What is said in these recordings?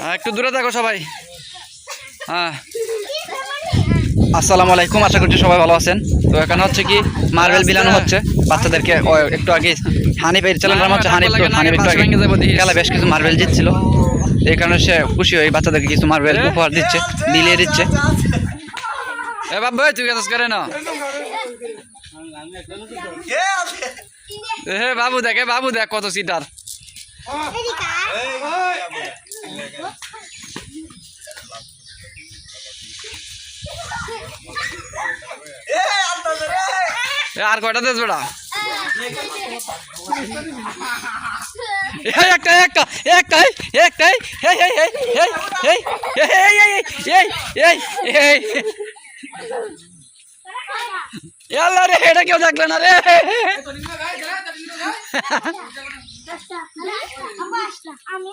হ্যাঁ, একটু দূরে থাকো সবাই। হ্যাঁ। আসসালামু আলাইকুম আশা করছি সবাই ভালো আছেন। তো এখানে হচ্ছে কি মার্বেল বিলানো হচ্ছে। বাচ্চাদেরকে একটু আগে হানি পেয়ে চ্যানেলটার হচ্ছে হানি হানি একটু আগে। খেলা বেশ কিছু মার্বেল জিতছিল। এই কারণে সে খুশি হয়ে বাচ্চাদেরকে কিছু মার্বেল উপহার দিচ্ছে বিলিয়ে দিচ্ছে। এ বাবা তুই কাজ করে না হে বাবু দেখ বাবু দেখ কত সিটার আর কয়টা দেশ বেড়া এই একটা একটা একটাই একটাই এই এই এই এই এই এই এই এই এই এই আল্লাহ রে এটা কেউ দেখলে না রে আমি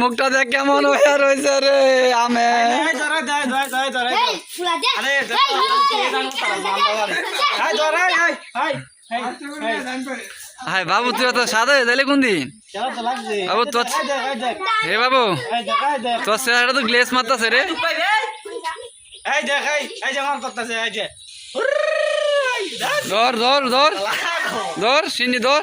মুখটা দেখ কেমন হয়ে রয়েছে রে আমে। এই ফুলা দে আরে, এই হাই বাবু তুই তো সাদা হয়ে দিলে কোন দিন বাবু তোর হে বাবু। তোর চেহারাটা তো গ্লেস মারতাছে রে। ধর ধর ধর। ধর সিন্নি ধর।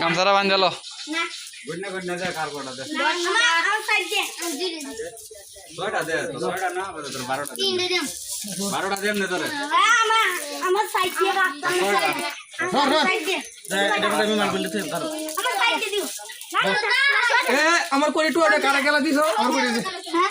গামছাটা বান্ধালো। বারোটা দেন না তোর আমার করে টু কারা খেলা দিছ? আমার করে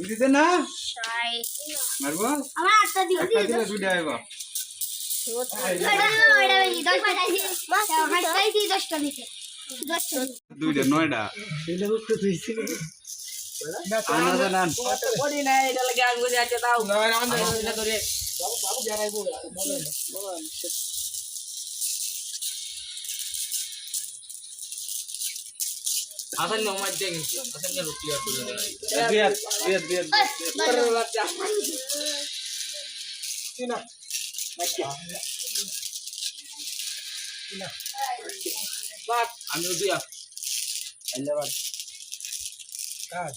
দিতে না? মারবো? আমার আটটা দিও দিও দিলে দুইটা আইবো দুইটা নয়টা। এটা হচ্ছে দিছি দাও asal nggak mau jeng asal nggak lucu aku lihat lihat lihat terlalu jangan ini Bak, ambil dia. Anda bak. Kad.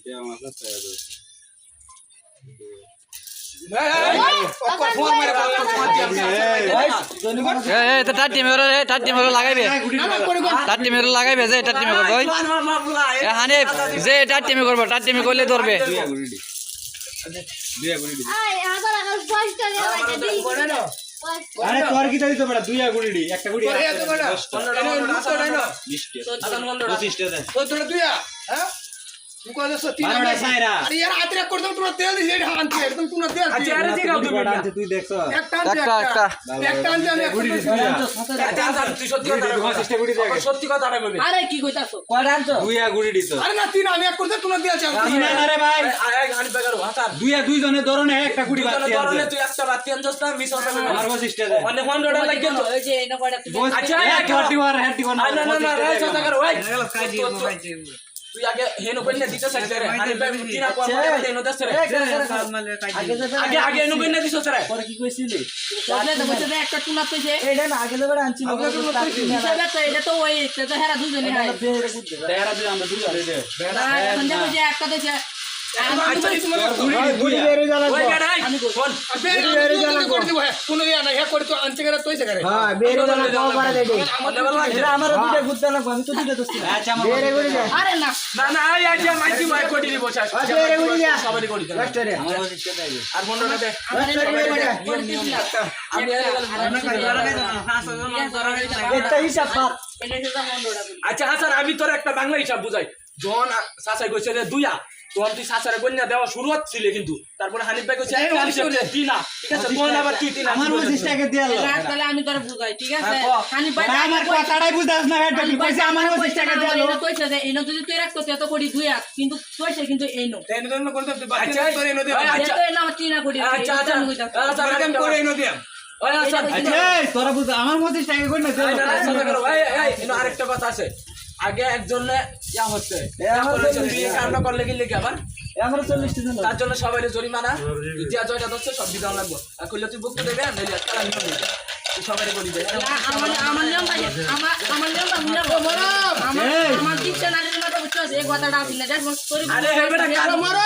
Dia masa saya tuh. লাগাইবে যে এটার টিমে করব হানিফ যে এটার টিমে করব তার টিমে করলে ধরবে আরে তোর কি চাই তো বড় দুই আগুড়ি হ্যাঁ দুইজনে ধরনে একটা গুড়ি আচ্ছা তুই আগে হেনু কইনা দিতে চাইছ রে। আরে ভাই কিনা কোয়া মানে হেনু দছ রে। আগে আগে হেনু দিছ রে। তো একটা টুনা কইছে হিসাবে তো এটা তো ওই তো হেরা দুজনে হয়। তেরা দুই আমরা দুই দে এখন দেখো একটা তো যে আচ্ছা আচ্ছা আচ্ছা হাসান আমি তোর একটা বাংলা হিসাব বুঝাই। যখন সাসাই কইছে রে দুইয়া তখন তুই সাসারে কন্যা দেওয়া শুরু হচ্ছিলে কিন্তু। তারপরে হানিফ ভাই কইছে তিনা ঠিক আছে তখন আবার তুই তিনা? আমার দিয়া তাহলে আমি তোর বুঝাই ঠিক আছে? হ্যাঁ, ক। হানি ভাই আমার কথাটাই বুঝাস না হেড কি কইছে আমার বসিসটাকে দিয়া লো। কইছে যে এনো যদি তুই রাখতো এত কোটি দুই এক কিন্তু কইছে কিন্তু এনো এনে দেন করতে তুই আচ্ছা তোর এনে দে আচ্ছা। এত এনো তিনা কোটি আচ্ছা আচ্ছা আচ্ছা করে এনে দে আচ্ছা আচ্ছা তোরা বুঝ আমার কই না করো। এই, এই, এনো আরেকটা কথা আছে। আগে একজন ইয়া হচ্ছে। কামটা করলে কি লিখে আবার। আমরা 40 জন তার জন্য সবাই জরিমানা। ইতিহাস জয়টা ধরছে সব বিধান লাগবো। আর করলে তুই দেবে নাইলে। সবাই আমার আমার নিয়মটা আমার আমার নিয়মটা আমার আমার ডিকশনারির মধ্যে এই কথাটা আছে না। আরে কার মারো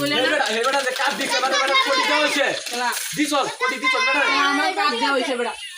কইলে যে দিছে মানে মানে কোটি হইছে দিছল কোটি দিছল বেটা। আমার কাজ দেওয়া হইছে বেটা। কি কার দিছল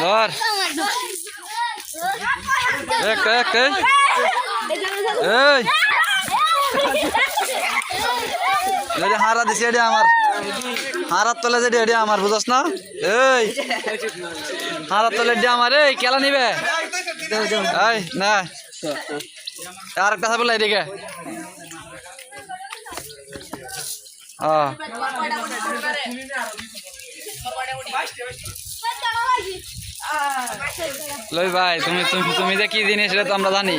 ধর। এক এক এই। হারা দিছে আমার। হারার তলে যে আমার বুঝাস না? এই হারাত তলে আমার, এই, কেলা নিবে? এই, না। আর একটা বলে এদিকে। আহ লই ভাই তুমি তুমি যে কি জিনিস সেটা তো আমরা জানি।